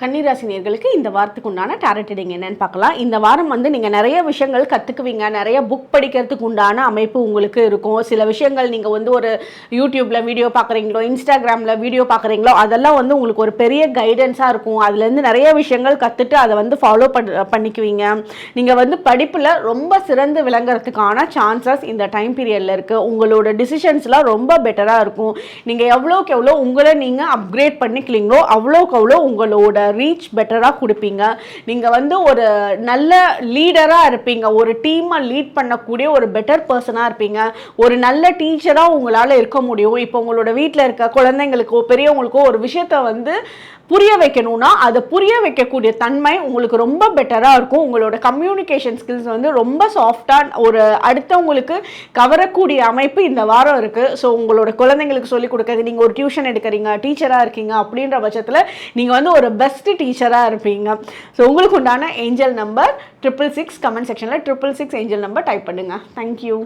கன்னிராசினியர்களுக்கு இந்த வாரத்துக்கு உண்டான டேரட் ரீடிங் என்னன்னு பார்க்கலாம். இந்த வாரம் வந்து நீங்கள் நிறைய விஷயங்கள் கற்றுக்குவீங்க நிறைய புக் படிக்கிறதுக்கு உண்டான அமைப்பு உங்களுக்கு இருக்கும். சில விஷயங்கள் நீங்கள் வந்து ஒரு யூடியூப்பில் வீடியோ பார்க்குறீங்களோ இன்ஸ்டாகிராமில் வீடியோ பார்க்குறீங்களோ அதெல்லாம் வந்து உங்களுக்கு ஒரு பெரிய கைடன்ஸாக இருக்கும். அதுலேருந்து நிறைய விஷயங்கள் கற்றுட்டு அதை வந்து ஃபாலோ பண்ணிக்குவீங்க. நீங்கள் வந்து படிப்பில் ரொம்ப சிறந்து விளங்குறதுக்கான சான்சஸ் இந்த டைம் பீரியடில் இருக்குது உங்களோட டிசிஷன்ஸ்லாம் ரொம்ப பெட்டராக இருக்கும். நீங்கள் எவ்வளோக்கு எவ்வளோ உங்களை நீங்கள் அப்கிரேட் பண்ணிக்கலீங்களோ அவ்வளோக்கு அவ்வளோ உங்களோட ரீச் பெட்டராக கொடுப்பீங்க. நீங்கள் வந்து ஒரு நல்ல லீடராக இருப்பீங்க. ஒரு டீமை லீட் பண்ணக்கூடிய ஒரு பெட்டர் பர்சனாக இருப்பீங்க. ஒரு நல்ல டீச்சராக உங்களால் இருக்க முடியும். இப்போ உங்களோட வீட்டில் இருக்க குழந்தைங்களுக்கோ பெரியவங்களுக்கோ ஒரு விஷயத்த வந்து புரிய வைக்கணும்னா அதை புரிய வைக்கக்கூடிய தன்மை உங்களுக்கு ரொம்ப பெட்டராக இருக்கும். உங்களோட கம்யூனிகேஷன் ஸ்கில்ஸ் வந்து ரொம்ப சாஃப்டாக ஒரு அடுத்தவங்களுக்கு கவரக்கூடிய அமைப்பு இந்த வாரம் இருக்குது ஸோ உங்களோட குழந்தைங்களுக்கு சொல்லிக் கொடுக்கறது நீங்கள் ஒரு டியூஷன் எடுக்கிறீங்க டீச்சராக இருக்கீங்க அப்படின்ற பட்சத்தில் நீங்கள் வந்து ஒரு பெஸ்ட்டு டீச்சராக இருப்பீங்க. ஸோ உங்களுக்கு உண்டான angel number triple six comment செக்ஷனில் triple six angel number type பண்ணுங்கள் தேங்க்யூ